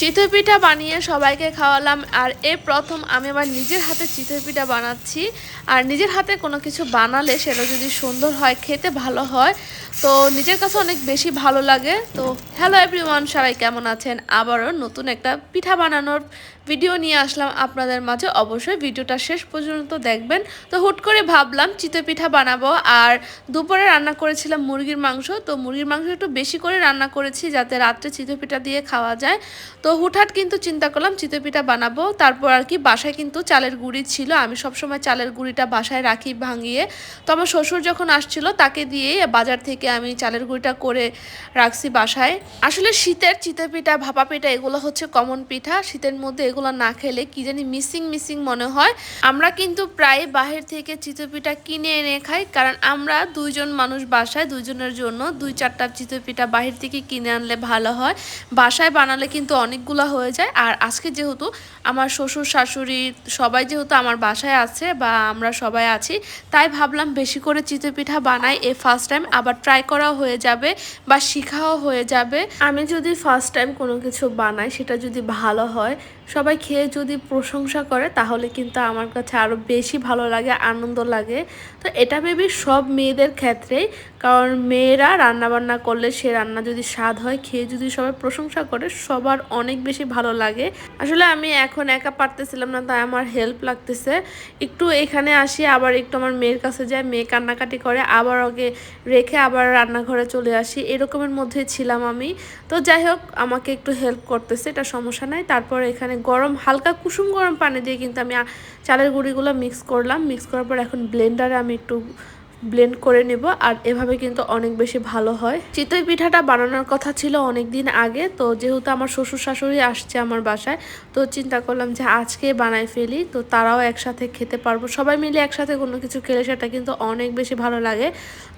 চিতই পিঠা বানিয়ে সবাইকে খাওয়ালাম, আর এ প্রথম আমি আবার নিজের হাতে চিতই পিঠা বানাচ্ছি। আর নিজের হাতে কোনো কিছু বানালে সেটা যদি সুন্দর হয়, খেতে ভালো হয়, তো নিজের কাছে অনেক বেশি ভালো লাগে। তো হ্যালো এভরিওয়ান, সবাই কেমন আছেন? আবারও নতুন একটা পিঠা বানানোর ভিডিও নিয়ে আসলাম আপনাদের মাঝে। অবশ্যই ভিডিওটা শেষ পর্যন্ত দেখবেন। তো হুট করে ভাবলাম চিতই পিঠা বানাবো। আর দুপুরে রান্না করেছিলাম মুরগির মাংস। তো মুরগির মাংস একটু বেশি করে রান্না করেছি যাতে রাত্রে চিতই পিঠা দিয়ে খাওয়া যায়। তো হুটহাট কিন্তু চিন্তা করলাম চিতই পিঠা বানাবো। তারপর আর কি বাসায় কিন্তু চালের গুঁড়ি ছিল। আমি সবসময় চালের গুঁড়িটা বাসায় রাখি ভাঙিয়ে। তো আমার শ্বশুর যখন আসছিল তাকে দিয়ে বাজার থেকে আমি চালের গুঁড়িটা করে রাখছি বাসায়। আসলে শীতের চিতই পিঠা, ভাপা পিঠা, এগুলো হচ্ছে কমন পিঠা। শীতের মধ্যে এগুলো না খেলে কি জানি মিসিং মিসিং মনে হয়। আমরা কিন্তু প্রায় বাহির থেকে চিতই পিঠা কিনে এনে খাই, কারণ আমরা দুইজন মানুষ বাসায়, দুইজনের জন্য দুই চারটা চিতই পিঠা বাহির থেকে কিনে আনলে ভালো হয়। বাসায় বানালে কিন্তু অনেকগুলো হয়ে যায়। আর আজকে যেহেতু আমার শ্বশুর, শাশুড়ি সবাই যেহেতু আমার বাসায় আছে বা আমরা সবাই আছি, তাই ভাবলাম বেশি করে চিতই পিঠা বানাই এ ফার্স্ট টাইম আবার ট্রাই করাও হয়ে যাবে বা শিখাও হয়ে যাবে। আমি যদি ফার্স্ট টাইম কোনো কিছু বানাই, সেটা যদি ভালো হয়, সবাই খেয়ে যদি প্রশংসা করে, তাহলে কিন্তু আমার কাছে আরও বেশি ভালো লাগে, আনন্দ লাগে। তো এটা ভেবে সব মেয়েদের ক্ষেত্রেই, কারণ মেয়েরা রান্না বান্না করলে সে রান্না যদি স্বাদ হয়, খেয়ে যদি সবাই প্রশংসা করে, সবার অনেক বেশি ভালো লাগে। আসলে আমি এখন একা পারতেছিলাম না, তাই আমার হেল্প লাগতেছে। একটু এখানে আসি, আবার একটু আমার মেয়ের কাছে যাই, মেয়ে কান্নাকাটি করে, আবার ওকে রেখে আবার রান্নাঘরে চলে আসি, এরকমের মধ্যে ছিলাম আমি। তো যাই হোক, আমাকে একটু হেল্প করতেছে, এটা সমস্যা নাই। তারপর এখানে গরম, হালকা কুসুম গরম পানি দিয়ে কিন্তু আমি চালের গুঁড়িগুলো মিক্স করলাম। মিক্স করার পর এখন ব্লেন্ডারে আমি একটু ব্লেন্ড করে নেব, আর এভাবে কিন্তু অনেক বেশি ভালো হয়। চিতই পিঠাটা বানানোর কথা ছিল অনেক দিন আগে, তো যেহেতু আমার শ্বশুর শাশুড়ি আসছে আমার বাসায়, তো চিন্তা করলাম যে আজকে বানাই ফেলি, তো তারাও একসাথে খেতে পারব। সবাই মিলে একসাথে কোনো কিছু খেলে সেটা কিন্তু অনেক বেশি ভালো লাগে।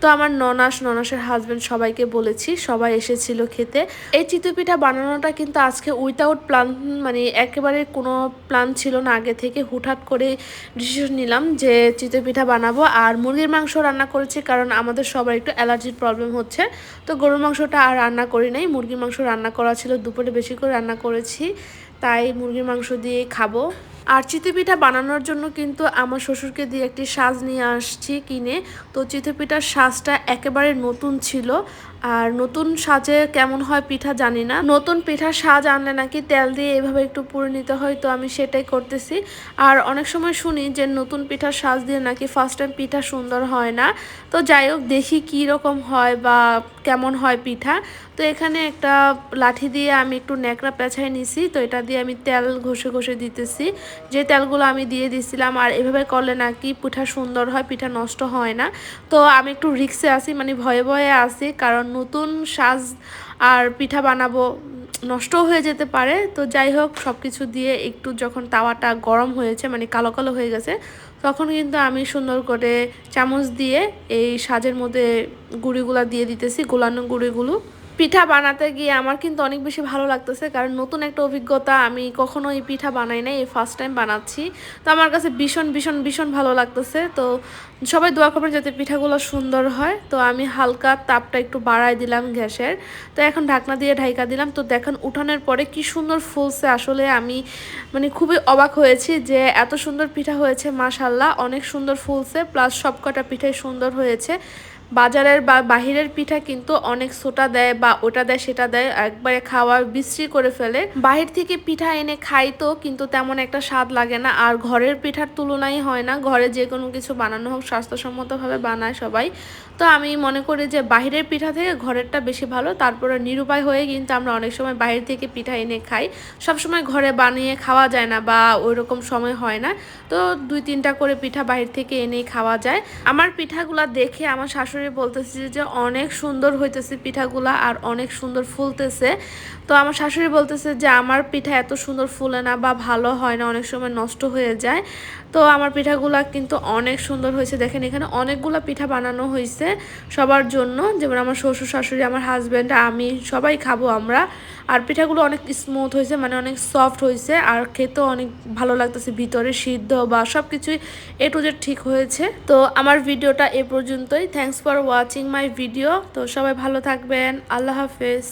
তো আমার ননাস, ননাসের হাজব্যান্ড সবাইকে বলেছি, সবাই এসেছিল খেতে। এই চিতই পিঠা বানানোটা কিন্তু আজকে উইথাউট প্ল্যান মানে একেবারে কোনো প্ল্যান ছিল না আগে থেকে। হুটহাট করে ডিসিশন নিলাম যে চিতই পিঠা বানাবো, আর মুরগির মাংস রান্না করেছি কারণ আমাদের সবার একটু অ্যালার্জির প্রবলেম হচ্ছে। তো গরুর মাংসটা আর রান্না করি নাই, মুরগির মাংস রান্না করা ছিল, দুপুরে বেশি করে রান্না করেছি। তাই মুরগির মাংস দিয়ে খাব। আর চিতই পিঠা বানানোর জন্য কিন্তু আমার শ্বশুরকে দিয়ে একটি সাজ নিয়ে আসছি কিনে। তো চিতই পিঠার সাজটা একেবারে নতুন ছিল। আর নতুন সাজে কেমন হয় পিঠা জানি না। নতুন পিঠার সাজ আনলে নাকি তেল দিয়ে এভাবে একটু পুড়ে নিতে হয়, তো আমি সেটাই করতেছি। আর অনেক সময় শুনি যে নতুন পিঠার সাজ দিয়ে নাকি ফার্স্ট টাইম পিঠা সুন্দর হয় না। তো যাই হোক, দেখি কী রকম হয় বা কেমন হয় পিঠা। তো এখানে একটা লাঠি দিয়ে আমি একটু ন্যাকড়া পেঁচাই নিছি, তো এটা দিয়ে আমি তেল ঘষে ঘষে দিতেছি। যে তেলগুলো আমি দিয়ে দিছিলাম আর এভাবে করলে নাকি পিঠা সুন্দর হয়, পিঠা নষ্ট হয় না। তো আমি একটু রিক্সে আসি মানে ভয়ে ভয়ে আসি কারণ নতুন সাজ আর পিঠা বানাবো নষ্টও হয়ে যেতে পারে। তো যাই হোক সব কিছু দিয়ে একটু যখন তাওয়াটা গরম হয়েছে মানে কালো কালো হয়ে গেছে তখন কিন্তু আমি সুন্দর করে চামচ দিয়ে এই সাজের মধ্যে গুঁড়িগুলা দিয়ে দিতেছি, গোলানো গুঁড়িগুলো। পিঠা বানাতে গিয়ে আমার কিন্তু অনেক বেশি ভালো লাগতেছে, কারণ নতুন একটা অভিজ্ঞতা আমি কখনো এই পিঠা বানাই নাই, এই ফার্স্ট টাইম বানাচ্ছি। তো আমার কাছে ভীষণ ভীষণ ভীষণ ভালো লাগতেছে। তো সবাই দোয়া করবেন যাতে পিঠাগুলো সুন্দর হয়। তো আমি হালকা তাপটা একটু বাড়াই দিলাম গ্যাসের। তো এখন ঢাকনা দিয়ে ঢাইকা দিলাম। তো দেখেন উঠানোর পরে কি সুন্দর ফুলছে। আসলে আমি মানে খুবই অবাক হয়েছি যে এত সুন্দর পিঠা হয়েছে মাশাল্লাহ অনেক সুন্দর ফুলছে প্লাস সবকটা পিঠাই সুন্দর হয়েছে। বাজারের বা বাহিরের পিঠা কিন্তু অনেক সোটা দেয় বা ওটা দেয়, সেটা দেয়, একবারে খাওয়া বিশ্রী করে ফেলে। বাহির থেকে পিঠা এনে খাই তো কিন্তু তেমন একটা স্বাদ লাগে না। আর ঘরের পিঠার তুলনাই হয় না। ঘরে যে কোনো কিছু বানানো হোক, স্বাস্থ্যসম্মতভাবে বানায় সবাই। তো আমি মনে করি যে বাহিরের পিঠা থেকে ঘরেরটা বেশি ভালো। তারপরে নিরুপায় হয়ে কিন্তু আমরা অনেক সময় বাহির থেকে পিঠা এনে খাই। সবসময় ঘরে বানিয়ে খাওয়া যায় না বা ওই রকম সময় হয় না। তো দুই তিনটা করে পিঠা বাহির থেকে এনে খাওয়া যায়। আমার পিঠাগুলা দেখে আমার শাশুড়ি বলতেছে যে অনেক সুন্দর হইতেছে পিঠাগুলা আর অনেক সুন্দর ফুলতেছে। তো আমার শাশুড়ি বলতেছে যে, আমার পিঠা এত সুন্দর ফুলে না বা ভালো হয় না, অনেক সময় নষ্ট হয়ে যায়। তো আমার পিঠাগুলা কিন্তু অনেক সুন্দর হয়েছে। দেখেন এখানে অনেকগুলো পিঠা বানানো হয়েছে সবার জন্য। যেমন আমার শ্বশুর, শাশুড়ি, আমার হাজব্যান্ড আমি সবাই খাব আমরা। আর পিঠাগুলো অনেক স্মুথ হয়েছে মানে অনেক সফট হয়েছে। আর খেতেও অনেক ভালো লাগতেছে ভিতরে, সিদ্ধ বা সব কিছুই এ টু জেড ঠিক হয়েছে। তো আমার ভিডিওটা এ পর্যন্তই। Thanks for watching my video তো সবাই ভালো থাকবেন। আল্লাহ হাফেজ।